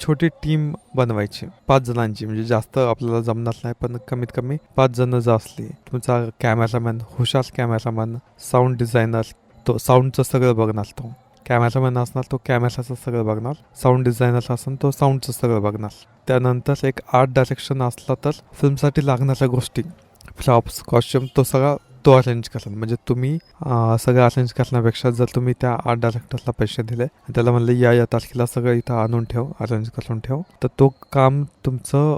छोटी टीम बनवायची. पाच जणांची. म्हणजे जास्त आपल्याला जमणार नाही पण कमीत कमी पाच जण जर असली तुमचा कॅमेरामॅन हुशार कॅमेरामॅन साऊंड डिझायनर तो साऊंडचं सगळं बघणार तो. कॅमेरामॅन असणार तो कॅमेराचं सगळं बघणार. साऊंड डिझायनर असेल तो साऊंडचं सगळं बघणार. त्यानंतर एक आर्ट डायरेक्शन असला तर फिल्मसाठी लागणाऱ्या गोष्टी. प्रॉप्स कॉस्ट्युम तो सगळा तो अरेंज करेल म्हणजे तुम्ही सगळं अरेंज करण्यापेक्षा जर तुम्ही त्या आर्ट डायरेक्टरला पैसे दिले त्याला म्हणलं या या तारखेला सगळं इथं आणून ठेव अरेंज करून ठेव तर तो काम तुमचं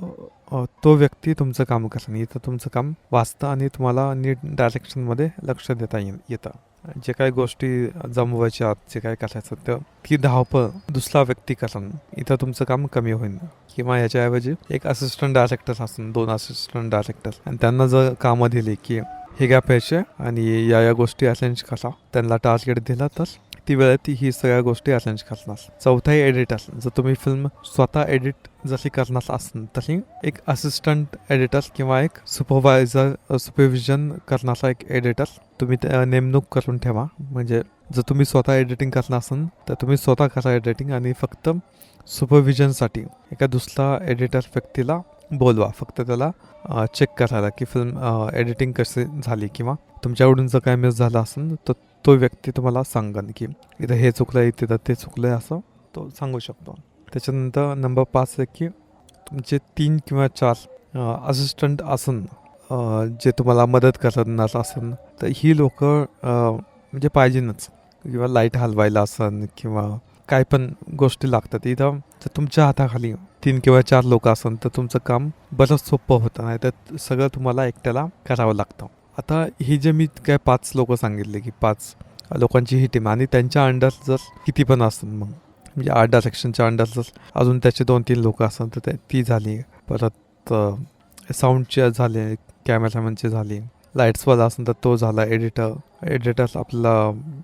तो व्यक्ती तुमचं काम करेल इथं तुमचं काम वाचतं आणि तुम्हाला नीट डायरेक्शनमध्ये लक्ष देता येईल येतं. जे काही गोष्टी जमवायच्या जे काय करायचं तर ती धावपळ दुसरा व्यक्ती करेल इथं तुमचं काम कमी होईल. किंवा याच्याऐवजी एक असिस्टंट डायरेक्टर असून दोन असिस्टंट डायरेक्टर आणि त्यांना जर कामं दिली की हे घ्या पैसे आणि या या गोष्टी असेंज करा त्यांना टार्गेट दिला तर ती वेळेत ही सगळ्या गोष्टी असेंज करणार चौथा असेल. जर तुम्ही फिल्म स्वतः एडिट जशी करणार असेल तशी एक असिस्टंट एडिटर किंवा एक सुपरवायझर सुपरविजन करण्याचा एक एडिटर तुम्ही त्या नेमणूक करून ठेवा. म्हणजे जर तुम्ही स्वतः एडिटिंग करणार असाल तर तुम्ही स्वतः करा एडिटिंग आणि फक्त सुपरविजनसाठी एका दुसरा एडिटर व्यक्तीला बोलवा. फक्त त्याला चेक करायला की फिल्म एडिटिंग कशी झाली किंवा तुमच्याकडून जर काय मिस झालं असेल तर तो व्यक्ती तुम्हाला सांगन की इथं हे चुकलं आहे तिथं ते चुकलं आहे असं तो सांगू शकतो. त्याच्यानंतर नंबर पाच आहे की तुमचे तीन किंवा चार असिस्टंट असन जे तुम्हाला मदत करणार असन तर ही लोक म्हणजे पाहिजेनच. किंवा लाइट हलवायला असन किंवा काय पण गोष्टी लागतात इथं जर तुमच्या हाताखाली तीन किंवा चार लोक असन तर तुमचं काम बरंच सोपं होतं नाही तर सगळं तुम्हाला एकट्याला करावं लागतं. आता ही जे मी काय पाच लोक सांगितले की पाच लोकांची ही टीम आणि त्यांच्या अंडर जर किती पण असतात मग म्हणजे आर्ट डायरेक्शनच्या अंडर जर अजून त्याचे दोन तीन लोक असतात तर ते ती झाली. परत साऊंडचे झाले कॅमेरामॅनचे झाले. लाईट्सवाला असेल तर तो झाला. एडिटर एडिटर आपला